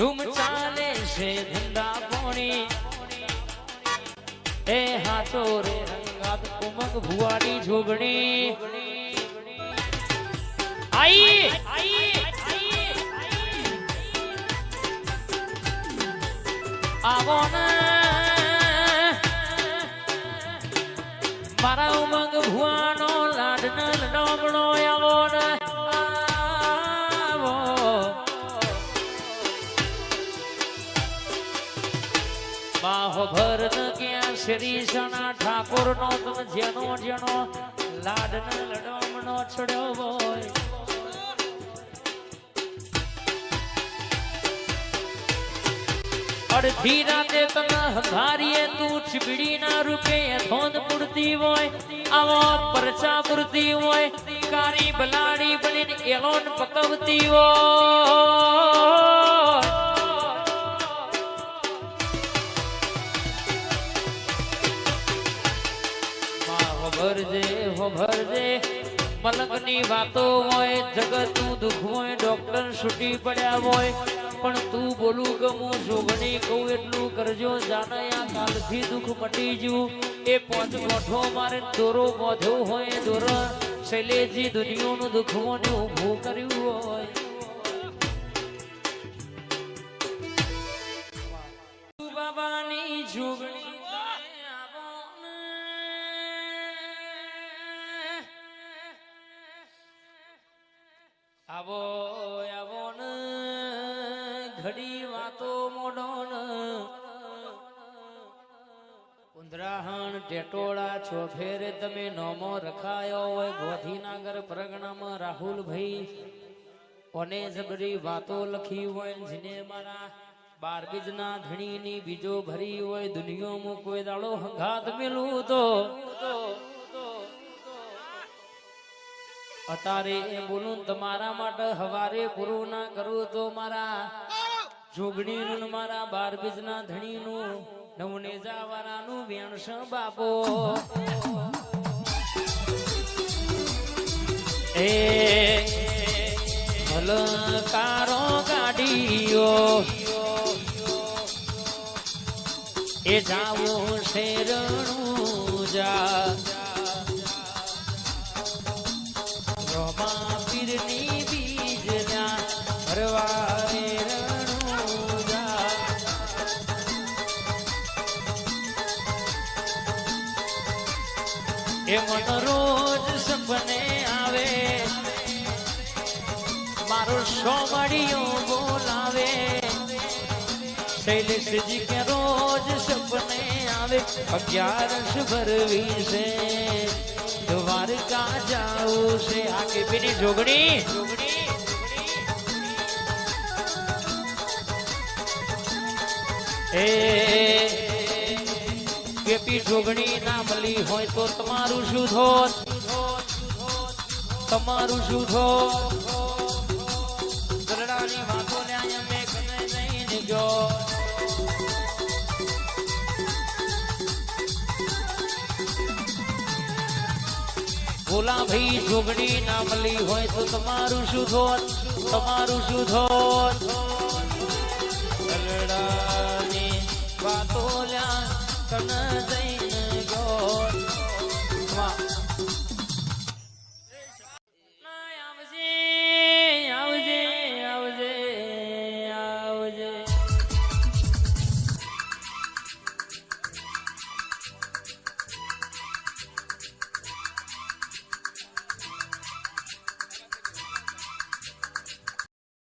ધૂમ ચાલે છે ધંધા પોણી. એ હાથો રે રંગાત કુમક ભુવાડી જોગણી. આઈ! આવો મારા ઉમંગ ભુવાનો લાડન લડમણો. ભર ન ક્યાં? શ્રી સણા ઠાકોર નો તમે જેનો જેનો લાડ ને લડમ નો છડ્યો હોય. અડધી રાતે તમે હંકારીએ તું ચીબડી ના રૂપે ધોન પૂરતી હોય, આવો પરચા પૂરતી હોય કારી બલાડી બની એલોન પકવતી હોય. માં હો ભરજે. મલંગની વાતો હોય, જગતનું દુઃખ હોય ડોક્ટર છૂટી પડ્યા હોય. પણ તું બોલું હું જોગણી કહું, એટલું કરજો જાનયા કાલથી દુઃખ મટી જયું. એ પોચ ગોઠો મારે દોરો બોધ્યો હોય, દોર શૈલેજી દુનિયાનું દુઃખ મને ઊભું કર્યું હોય. બાબાની જોગણી આવો આવો ને, ઘડી વાતો મોડો ઉંદરાહણ ટેટોળા છો ફેરે તમે નોમો રખાયો હોય ગોધીનાગર પરગણામાં રાહુલભાઈ. કોને જબરી વાતો લખી હોય જેને મારા બાર બીજના ધણીની બીજો ભરી હોય દુનિયામાં કોઈ દાડો હંગાત મેલું તો. અતારે એ બોલું તમારા માટે હવારે પૂરું ના કરું તો મારા જોગણી નું મારા બાર બીજના ધણીનું, નવને જાવારાનું વેણસ બાપો. એ હલકારો ગાડીઓ, એ જાવો શેરણું એ મન રોજ સપને આવે. મારો સોમડિયો બોલાવે. શૈલેષજી કે રોજ સપને આવે. અગિયારસ ભરવી છે દ્વારકા જાવું છે. આ કેપીની પેલી જોગણી. એ કેપી જોગણી ના મળી હોય તો તમારું શું થોત તમારું શું થોત ગરડાની વાતો ને અહીંયા મેં નહીં નીકળ્યો ભોલા ભાઈ જોગણી ના મળી હોય તો તમારું શું થોત તમારું શું થોત ગરડાની વાતો ಕಣದೈ